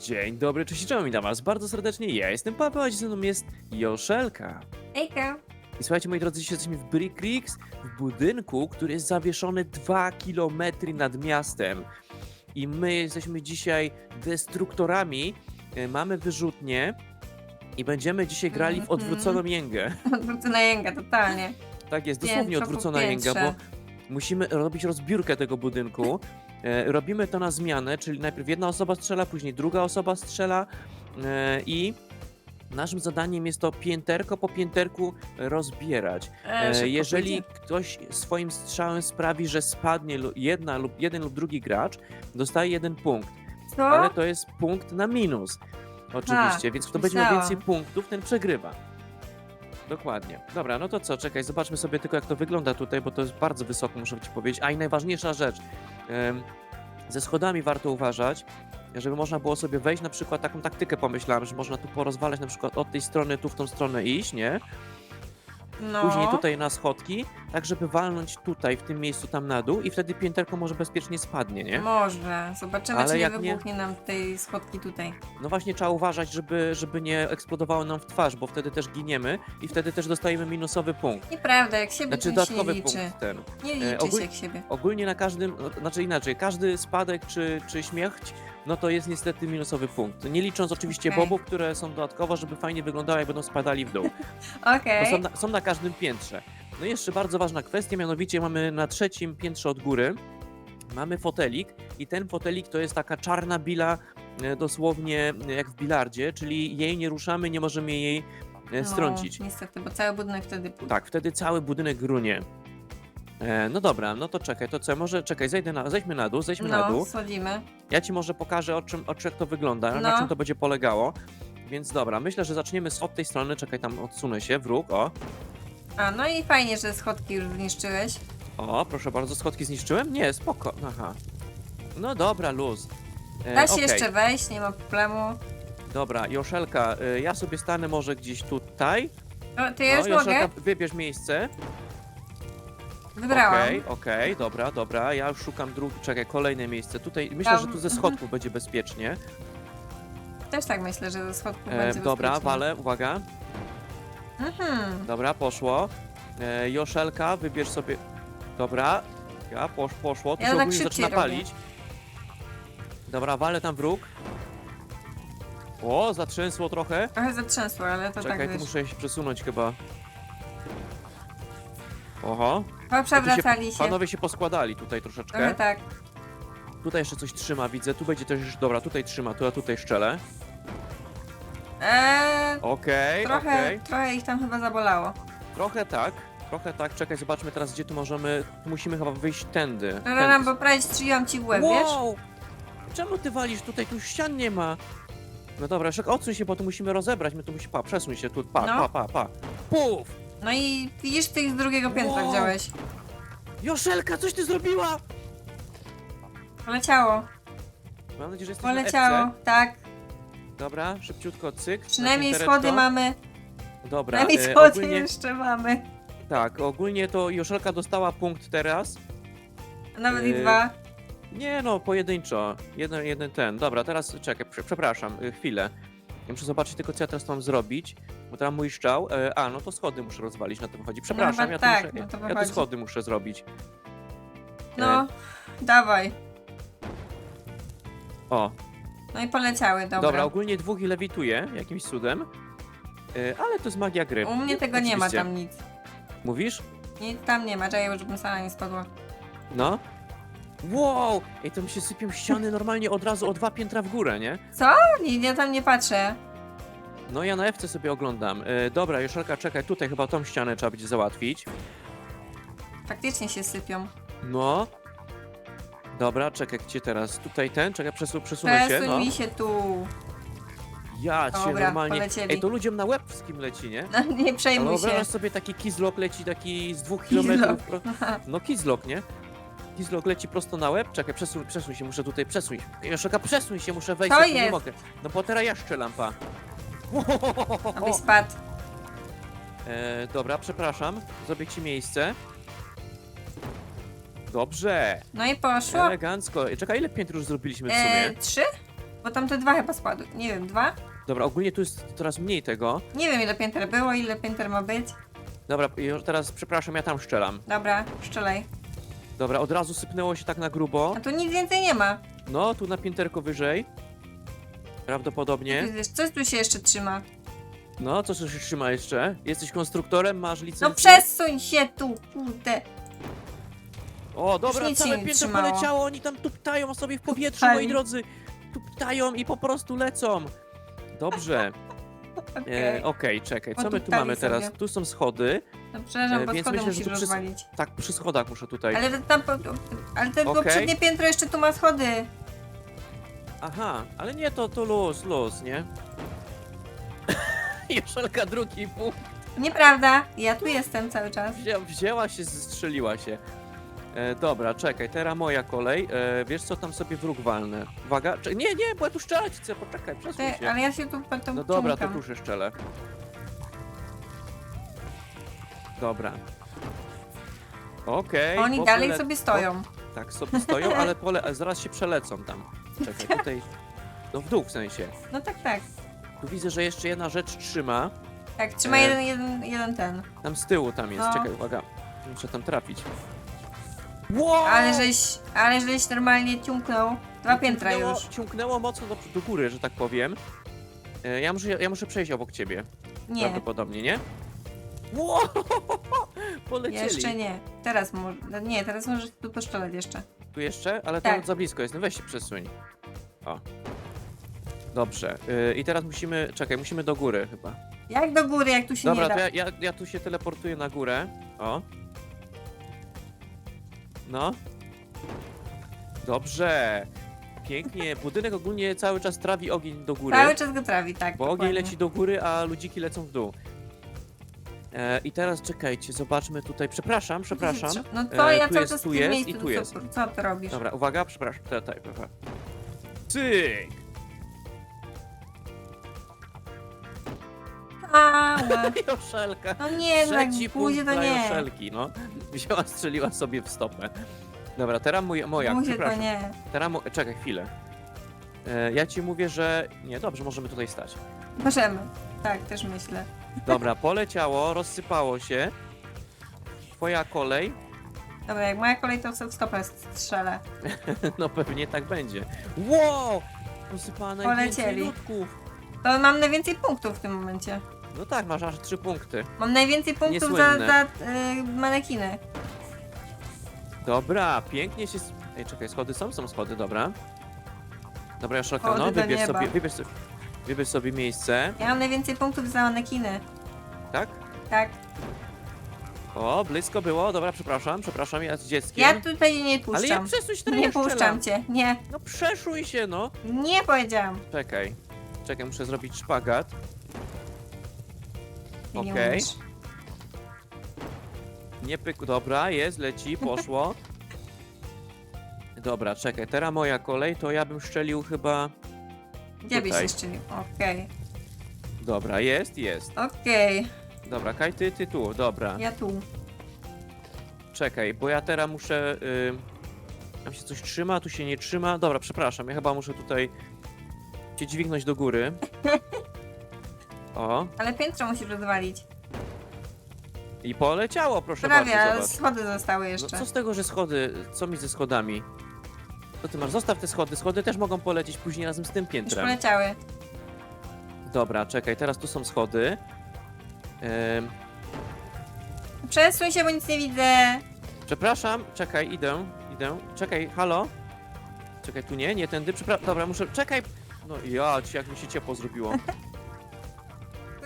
Dzień dobry, cześć, cześć, witam was bardzo serdecznie. Ja jestem Paweł, a dziś ze mną jest Joszelka. Ejka. I słuchajcie, moi drodzy, dzisiaj jesteśmy w Brick Creeks, w budynku, który jest zawieszony 2 km nad miastem. I my jesteśmy dzisiaj destruktorami, e, mamy wyrzutnie i będziemy dzisiaj grali w Mhm. odwróconą jęgę. Odwrócona jęga, totalnie. Tak jest, dosłownie Piętro po odwrócona jęga, bo piętrze. Musimy robić rozbiórkę tego budynku. E, robimy to na zmianę, czyli najpierw jedna osoba strzela, później druga osoba strzela e, i naszym zadaniem jest to pięterko po pięterku rozbierać. E, jeżeli ktoś swoim strzałem sprawi, że spadnie jedna lub jeden lub drugi gracz, dostaje jeden punkt, Co? ale to jest punkt na minus. Oczywiście, więc kto będzie miał więcej punktów, ten przegrywa. Dokładnie. Dobra, no to co, czekaj, zobaczmy sobie tylko jak to wygląda tutaj, bo to jest bardzo wysoko, muszę ci powiedzieć. A i najważniejsza rzecz, em, ze schodami warto uważać, żeby można było sobie wejść, na przykład taką taktykę pomyślałem, że można tu porozwalać na przykład od tej strony, tu w tą stronę iść, nie? no. Później tutaj na schodki, tak żeby walnąć tutaj, w tym miejscu tam na dół i wtedy pięterko może bezpiecznie spadnie, nie? Może. Zobaczymy, Ale czy nie jak nie- wybuchnie nam tej schodki tutaj. No właśnie trzeba uważać, żeby, żeby nie eksplodowało nam w twarz, bo wtedy też giniemy i wtedy też dostajemy minusowy punkt. Nieprawda, jak siebie Znaczy to się nie dodatkowy liczy. punkt ten. Nie E, liczy się jak siebie. Ogólnie na każdym, no, znaczy inaczej, każdy spadek czy, czy śmierć, no to jest niestety minusowy punkt. Nie licząc oczywiście Okej. bobów, które są dodatkowo, żeby fajnie wyglądały, jak będą spadali w dół. Okej. Są, na, są na każdym piętrze. No i jeszcze bardzo ważna kwestia, mianowicie mamy na trzecim piętrze od góry mamy fotelik i ten fotelik to jest taka czarna bila e, dosłownie jak w bilardzie, czyli jej nie ruszamy, nie możemy jej e, strącić. No, niestety, bo cały budynek wtedy. Tak, wtedy cały budynek grunie. E, no dobra, no to czekaj, to co, może czekaj, zejdę na, zejdźmy na dół, zejdźmy na No, dół. schodzimy. Ja ci może pokażę o czym, o czym to wygląda, na No. czym to będzie polegało. Więc dobra, myślę, że zaczniemy od tej strony, czekaj, tam odsunę się, wróg, o. A, no i fajnie, że schodki już zniszczyłeś. O, proszę bardzo, schodki zniszczyłem? Nie, spoko, aha. No dobra, luz. E, Da się okej, jeszcze wejść, nie ma problemu. Dobra, Joszelka, e, ja sobie stanę może gdzieś tutaj. O, to ja już no, mogę? wybierz miejsce. Wybrałam. Okej, okej, dobra, dobra, ja już szukam drugi, czekaj, kolejne miejsce. Tutaj, myślę, Tam, że tu ze mhm. schodków będzie bezpiecznie. Też tak myślę, że ze schodków E, będzie dobra, bezpiecznie. wale, uwaga. Dobra, poszło. E, Joszelka, wybierz sobie... Dobra, ja, posz, poszło. Tu Ja się tak ogólnie szybciej zaczyna robię. palić. Dobra, walę tam wróg. O, zatrzęsło trochę. Trochę zatrzęsło, ale to Czekaj, tak tu wiesz. muszę się przesunąć chyba. Oho. Tu przewracali się. Panowie się poskładali tutaj troszeczkę. Trochę tak. Tutaj jeszcze coś trzyma, widzę. Tu będzie też... Dobra, tutaj trzyma, to ja tutaj szczelę. Eee, Okej, trochę, okej. trochę ich tam chyba zabolało. Trochę tak. Trochę tak. Czekaj, zobaczmy teraz, gdzie tu możemy... Tu musimy chyba wyjść tędy. Rara, Tędy. bo prawie strzeliłam ci w łeb, wiesz? Wow! Czemu ty walisz tutaj? Tu ścian nie ma. No dobra, jeszcze odsuń się, bo tu musimy rozebrać. My tu musimy, pa, przesuń się tu, pa, No. pa, pa, pa. Puf! No i widzisz, ty z drugiego piętra Wow. wziąłeś. Joszelka, coś ty zrobiła! Poleciało, Mam nadzieję, że jesteś na poleciało, tak. Dobra, szybciutko, cyk. na Przynajmniej schody mamy. Dobra, Przynajmniej e, schody ogólnie, jeszcze mamy. tak, ogólnie to Joszelka dostała punkt teraz. A nawet i Yy, dwa. Nie no, pojedynczo. Jeden, jeden ten. Dobra, teraz czekaj, prze- przepraszam, y, chwilę. Ja muszę zobaczyć tylko, co ja teraz mam zrobić, bo teraz mój szczał. E, a, no to schody muszę rozwalić, na to wychodzi. Przepraszam, chyba ja, tak, tu muszę, no to ja tu wychodzi. schody muszę zrobić. No, dawaj. O, No i poleciały, dobra. dobra, ogólnie dwóch lewituje jakimś cudem. E, ale to jest magia gry. U mnie tego nie ma Oczywiście. tam nic. Mówisz? Nic tam nie ma, czekaj, żebym sama nie spadła. No. Wow! Ej, to mi się sypią ściany normalnie od razu o dwa piętra w górę, nie? Co? Nie, ja tam nie patrzę. No ja na Ewce sobie oglądam. E, dobra, Joszelka, czekaj, tutaj chyba tą ścianę trzeba będzie załatwić. Faktycznie się sypią. No. Dobra, czekaj, gdzie teraz? Tutaj ten? Czekaj, przesu przesunę się, Przesuń no. mi się tu. Ja cię Dobra, normalnie... polecieli. Ej, to ludziom na łeb z kim leci, nie? No, nie Ale przejmuj się. wyobrażasz sobie taki kizlok leci taki z dwóch Kizlok. kilometrów. Pro... No kizlok, nie? Kizlok leci prosto na łeb. Czekaj, przesuń, przesuń się, muszę tutaj, przesuń. Joszelka, przesuń się, muszę wejść, Co ja tu nie jest? mogę. No bo teraz ja strzelam, pa. Abyś spadł. E, dobra, przepraszam, zrobię ci miejsce. Dobrze. No i poszło. Elegancko. Czekaj, ile piętr już zrobiliśmy w E, sumie? trzy? Bo tam te dwa chyba spadły. Nie wiem, dwa? Dobra, ogólnie tu jest coraz mniej tego. Nie wiem ile pięter było, ile pięter ma być. Dobra, już teraz przepraszam, ja tam szczelam. Dobra, szczelej. Dobra, od razu sypnęło się tak na grubo. A tu nic więcej nie ma. No, tu na pięterko wyżej. Prawdopodobnie. Jest- Coś tu się jeszcze trzyma. No, co się trzyma jeszcze? Jesteś konstruktorem, masz licencję? No przesuń się tu, kurde. O, dobra, nic całe nie piętro trzymało. poleciało, oni tam tuptają sobie w powietrzu, Tuptali. moi drodzy. Tuptają i po prostu lecą. Dobrze. Okej. E, Okej, czekaj, co my tu mamy teraz? sobie. Tu są schody. No przepraszam, e, bo więc schody myślę, że musisz tu przy- rozwalić. Tak, przy schodach muszę tutaj. Ale tam, po- ale te Okej. poprzednie piętro jeszcze tu ma schody. Aha, ale nie, to, to luz, luz, nie? Joszelka drugi punkt. Nieprawda, ja tu jestem cały czas. Wzię, wzięła się, strzeliła się. E, dobra, czekaj, teraz moja kolej. E, wiesz co, tam sobie wróg walnę. Uwaga, cze- nie, nie, bo ja tu strzelać chcę, poczekaj, przesuń Ty, się. ale ja się tu potem No dobra, to tu się szczelę. Dobra. Okej. Oni dalej pole- sobie stoją. Tak, sobie stoją, ale pole, zaraz się przelecą tam. Czekaj, tutaj... No w dół w sensie. No tak, tak. Tu widzę, że jeszcze jedna rzecz trzyma. Tak, trzyma E. jeden, jeden, jeden ten. Tam z tyłu tam jest, No. czekaj, uwaga. Muszę tam trafić. Wow! Ale żeś, ale żeś normalnie ciągnął. Dwa piętra ciągnęło, już. Ciągnęło mocno do, do góry, że tak powiem. E, ja, muszę, ja muszę przejść obok ciebie. Nie, Prawdopodobnie, nie? Wow! Polecieli. jeszcze nie. Teraz może, no nie, teraz możesz tu poszczelać jeszcze. Tu jeszcze? Ale Tak. to za blisko jest. No weź się przesuń. O. Dobrze. Yy, I teraz musimy. Czekaj, musimy do góry chyba. Jak do góry, jak tu się Dobra, nie to da. ja, ja, ja tu się teleportuję na górę. O. No. Dobrze. Pięknie. Budynek ogólnie cały czas trawi ogień do góry. Cały czas go trawi, tak. Bo ogień dokładnie. leci do góry, a ludziki lecą w dół. E, I teraz czekajcie, zobaczmy tutaj. Przepraszam, przepraszam. No to E, ja tu cały jest, czas tu tym jest miejscu. i tu co- jest. Co ty robisz? Dobra, uwaga, przepraszam. Tutaj, tutaj. Cyk! Ała. Joszelka. No nie, no Trzeci pójdzie punkt to dla nie. Joszelki, no. Wzięła, strzeliła sobie w stopę. Dobra, teraz mój, moja, Pójdzie to przepraszam. nie. Teraz mo... Czekaj chwilę. E, ja ci mówię, że... Nie, dobrze, możemy tutaj stać. Możemy. Tak, też myślę. Dobra, poleciało, rozsypało się. Twoja kolej. Dobra, jak moja kolej, to w stopę strzelę. No pewnie tak będzie. Wow! Posypała najwięcej Polecieli. ludków. To mam najwięcej punktów w tym momencie. No tak, masz aż trzy punkty. Mam najwięcej punktów za, Niesłynne. za y, manekiny. Dobra, pięknie się... s- Ej, czekaj, schody są? Są schody, dobra. Dobra, Joszelka, Schody no do wybierz nieba. sobie, wybierz sobie, wybierz sobie miejsce, Ja mam najwięcej punktów za manekiny. tak? Tak. O, blisko było, dobra, przepraszam, przepraszam, ja z dzieckiem. Ja tutaj nie Ale ja puszczam. przesuń się, Nie puszczam cię. Nie. No przeszuj się, no. Nie powiedziałam. Czekaj, czekaj, muszę zrobić szpagat. Ty nie Okej. umiesz. Nie pyk, dobra, jest, leci, poszło. Dobra, czekaj, teraz moja kolej, to ja bym szczelił chyba... Gdzie byś Tutaj. jeszcze nie... Okej. Dobra, jest, jest. Okej. Dobra, Kaj, ty, ty tu, dobra. Ja tu. Czekaj, bo ja teraz muszę... Y... Tam się coś trzyma, tu się nie trzyma. Dobra, przepraszam, ja chyba muszę tutaj cię dźwignąć do góry. O, Ale piętro musisz rozwalić. i poleciało, proszę Prawie, bardzo, ale zobacz. schody zostały No jeszcze. co z tego, że schody, co mi ze schodami? Co ty masz? Zostaw te schody, schody też mogą polecieć później razem z tym Już piętrem. poleciały. Dobra, czekaj, teraz tu są schody. Ym, Przesuń się, bo nic nie widzę. przepraszam, czekaj, idę, idę. Czekaj, halo? Czekaj, tu nie, nie tędy, przepraszam, dobra, muszę, czekaj. No ja, ci jak mi się ciepło zrobiło.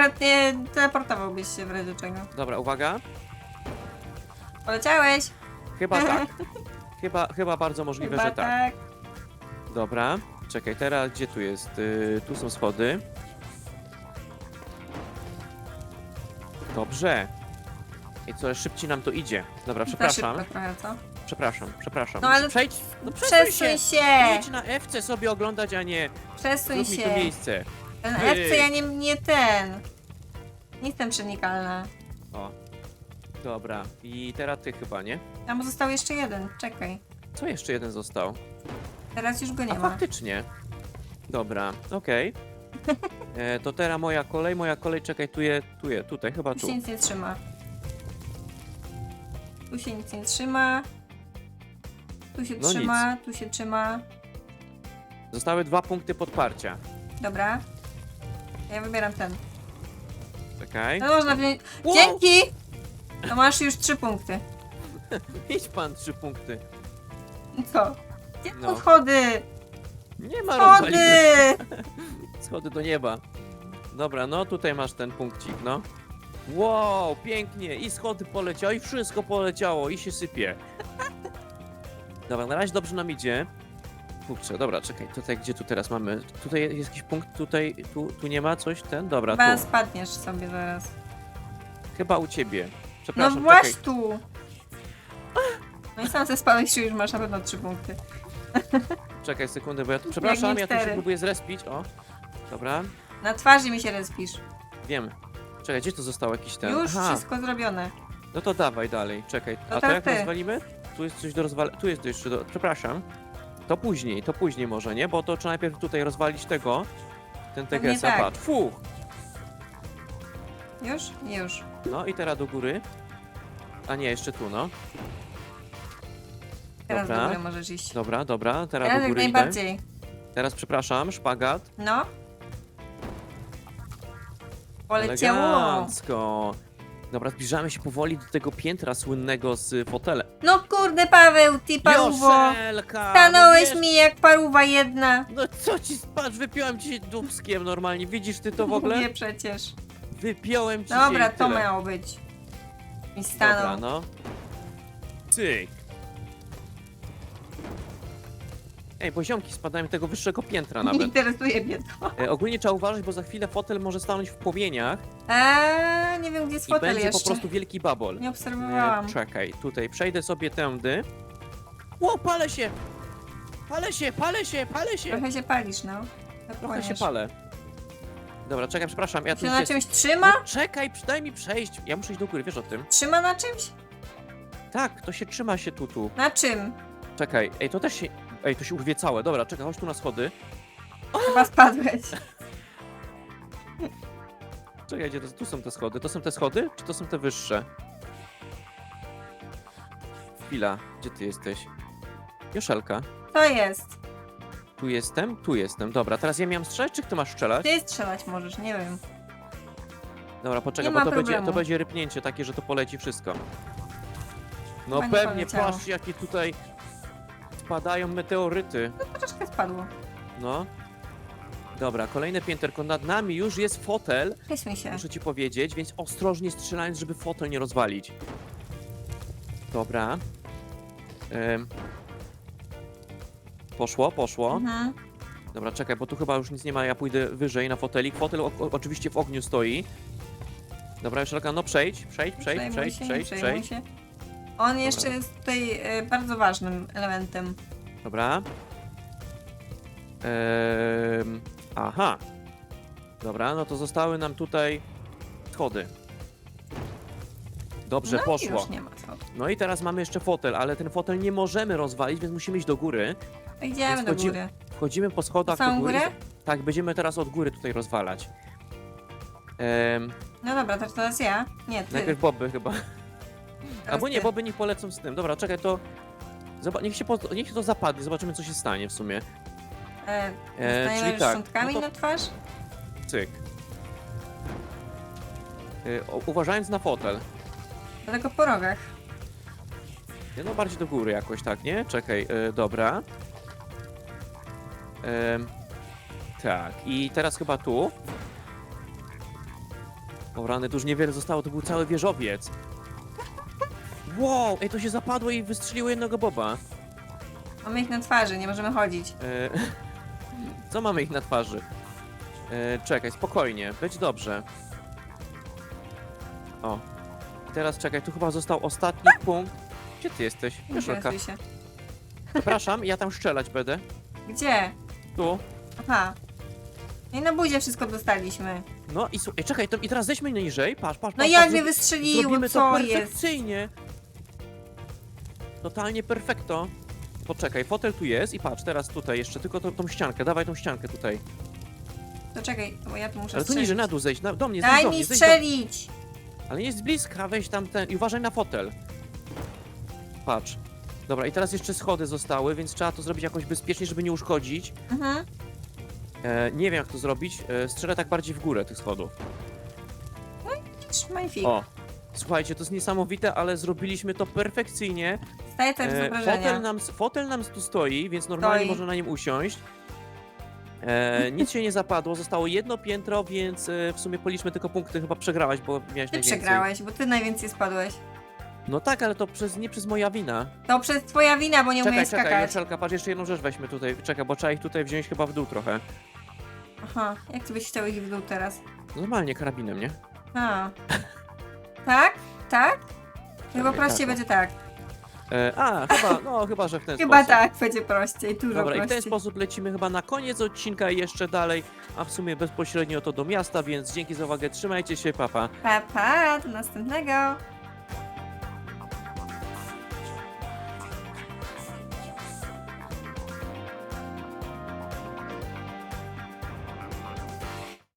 Akurat nie teleportowałbyś się w razie czego. Dobra, uwaga. Poleciałeś? Chyba tak. Chyba, chyba bardzo możliwe, Chyba że tak. Dobra, czekaj, teraz gdzie tu jest? Y, tu są schody. Dobrze. I coraz szybciej nam to idzie. Dobra, Za przepraszam. szybko trochę, co? Przepraszam, przepraszam. No ale Przejdź, no przesuń Przesuń się. się! Jedź na FC sobie oglądać, a nie Przesuń zrób mi się! miejsce. Ten Ty. FC ja nie, nie ten. Nie jestem przenikalna. O. Dobra, i teraz ty chyba, nie? Tam został jeszcze jeden, czekaj. Co jeszcze jeden został? Teraz już go nie A ma. faktycznie. Dobra, okej. E, To teraz moja kolej, moja kolej, czekaj, tu je, tu je, tutaj, chyba Tu tu. się nic nie trzyma. Tu się nic nie trzyma. Tu się No trzyma, tu się trzyma. Zostały dwa punkty podparcia. Dobra. Ja wybieram ten. Czekaj. No można wziąć. Wow! Dzięki! To masz już trzy punkty. Idź pan trzy punkty. Co? Gdzie No. schody? Nie ma Schody! rozwaliny. Schody do nieba. Dobra, no tutaj masz ten punkcik, no. Wow, pięknie. I schody poleciały, i wszystko poleciało, i się sypie. Dobra, na razie dobrze nam idzie. Kurczę, dobra, czekaj, tutaj gdzie tu teraz mamy? Tutaj jest jakiś punkt, tutaj, tu, tu nie ma coś, ten? Dobra, Chyba tu. spadniesz sobie zaraz. Chyba u ciebie. No Przepraszam, właśnie czekaj. tu! No i sam ze spadłeś, już masz na pewno trzy punkty. Czekaj sekundę, bo ja tu, przepraszam, ja tu się cztery. próbuję zrespić, o. Dobra, Na twarzy mi się respisz. wiem. Czekaj, gdzie to zostało jakiś ten? Już Aha. wszystko zrobione. No to dawaj dalej, czekaj. A to teraz jak ty. rozwalimy? Tu jest coś do rozwalenia. Tu jest jeszcze do. Przepraszam. To później, to później może, nie? Bo to trzeba najpierw tutaj rozwalić tego. Ten Pewnie tak. patrz. Już? Już. No i teraz do góry. A nie, jeszcze tu, no. Teraz Dobra. do góry możesz iść. Dobra, dobra, teraz Teraz do jak góry idę. najbardziej. Teraz przepraszam, szpagat. No. Poleciało. Elegancko. Dobra, zbliżamy się powoli do tego piętra słynnego z fotelem. No kurde Paweł, ty paruwo. Joszelka! Stanąłeś no wiesz- mi jak paruwa jedna. No co ci, patrz, wypiąłem ci dubskiem normalnie. Widzisz ty to w ogóle? Mówię przecież. Wypiąłem ci Dobra, to tyle. miało być. I Dobra, stanął. no. Cyk. Ej, poziomki spadają tego wyższego piętra Nie nawet. interesuje mnie to. E, ogólnie trzeba uważać, bo za chwilę fotel może stanąć w płomieniach Eee, nie wiem gdzie jest i fotel będzie jeszcze. po prostu wielki babol. Nie E, obserwowałam. czekaj, tutaj przejdę sobie tędy. Ło, palę się! Palę się, palę się, palę się! Trochę się palisz, no. Trochę się Płoniesz. palę. Dobra, czekaj, przepraszam, ja tu Się na gdzie- czymś trzyma? No, czekaj, daj mi przejść. Ja muszę iść do góry, wiesz o tym? Trzyma na czymś? Tak, to się trzyma się tu, tu. Na czym? Czekaj, ej, to też się... Ej, to się urwie całe. Dobra, czekaj, chodź tu na schody. Chyba spadłeś. Czekaj, gdzie to, tu są te schody? To są te schody, czy to są te wyższe? Chwila, gdzie ty jesteś? Joszelka, To jest. tu jestem, tu jestem. Dobra, teraz ja miałem strzelać, czy ty masz strzelać? Ty strzelać możesz, nie wiem. Dobra, poczekaj, Nie bo ma to będzie, to problemu. będzie rypnięcie takie, że to poleci wszystko. No Chyba nie pewnie, poleciało. patrz jakie tutaj spadają meteoryty. No troszkę spadło. No. Dobra, kolejne pięterko. Nad nami już jest fotel, Przesuń się. muszę ci powiedzieć, więc ostrożnie strzelając, żeby fotel nie rozwalić. Dobra. Ym. Poszło, poszło. Mhm. Dobra, czekaj, bo tu chyba już nic nie ma, ja pójdę wyżej na fotelik. Fotel o, o, oczywiście w ogniu stoi. Dobra, Joszelka, no przejdź, przejdź, przejdź, Przejmuj przejdź, się, nie przejdź, przejmuj przejdź. się. On jeszcze jest tutaj e, bardzo ważnym elementem. Dobra. Aha. Dobra, no to zostały nam tutaj schody. Dobrze, no i poszło. już nie ma co. No i teraz mamy jeszcze fotel, ale ten fotel nie możemy rozwalić, więc musimy iść do góry. Idziemy Więc do chodzi- góry. Wchodzimy po schodach do Całą góry. górę? Tak, będziemy teraz od góry tutaj rozwalać. No dobra, to teraz ja. Nie, ty. najpierw boby chyba. Albo nie, ty. boby niech polecą z tym. Dobra, czekaj, to... Zoba- niech, się po... niech to zapadnie, zobaczymy co się stanie w sumie. E, E, czyli tak, szczątkami no to- na twarz? Cyk. Y, o- uważając na fotel. Dlatego po rogach. Nie, No bardziej do góry jakoś, tak, nie? Czekaj, y, dobra. Ym, tak, i teraz chyba tu. O rany, tu już niewiele zostało, to był cały wieżowiec. Wow, ej, to się zapadło i wystrzeliło jednego boba. Mamy ich na twarzy, nie możemy chodzić. E, co mamy ich na twarzy? E, czekaj, spokojnie, być dobrze. O. I teraz czekaj, tu chyba został ostatni punkt. Gdzie ty jesteś? Nie interesuj się. Przepraszam, ja tam strzelać będę. Gdzie? Tu. Aha. I na buzie wszystko dostaliśmy. No i słuchaj, czekaj, to, i teraz zejdźmy niżej, patrz, patrz, No patrz, jak mnie zrobi- wystrzeliło, Zrobimy to co jest? perfekcyjnie. Totalnie perfekto. Poczekaj, fotel tu jest i patrz, teraz tutaj jeszcze tylko tą, tą ściankę, dawaj tą ściankę tutaj. To czekaj, bo ja tu muszę Ale tu strzelić. niżej, na dół zejść, na, do mnie, zejdź Daj do mi mnie, zejdź do... strzelić! Ale nie jest bliska, weź tam ten i uważaj na fotel. Patrz. Dobra, i teraz jeszcze schody zostały, więc trzeba to zrobić jakoś bezpiecznie, żeby nie uszkodzić. Mhm. E, nie wiem jak to zrobić, e, strzelę tak bardziej w górę tych schodów. Trzymaj fig. O! Słuchajcie, to jest niesamowite, ale zrobiliśmy to perfekcyjnie. Staję też z E, obrażenia. fotel, nam, fotel nam tu stoi, więc normalnie Stoi. można na nim usiąść. E, nic się nie zapadło, zostało jedno piętro, więc e, w sumie policzmy tylko punkty, chyba przegrałaś, bo miałeś Ty najwięcej. przegrałeś, bo ty najwięcej spadłeś. No tak, ale to przez, nie przez moja wina. To przez twoja wina, bo nie czekaj, umiesz czekaj, skakać. Joszelka, patrz, jeszcze jedną rzecz weźmy tutaj. Czekaj, bo trzeba ich tutaj wziąć chyba w dół trochę. Aha, jak ty byś chciał ich w dół teraz? Normalnie, karabinem, nie? A. Tak? Tak? Chyba Czekaj, prościej tak, o. będzie tak. E, a, chyba, no chyba, że w ten Chyba sposób. tak będzie prościej, dużo Dobra, i w prościej. ten sposób lecimy chyba na koniec odcinka i jeszcze dalej, a w sumie bezpośrednio to do miasta, więc dzięki za uwagę, trzymajcie się, papa. Pa, pa, do następnego.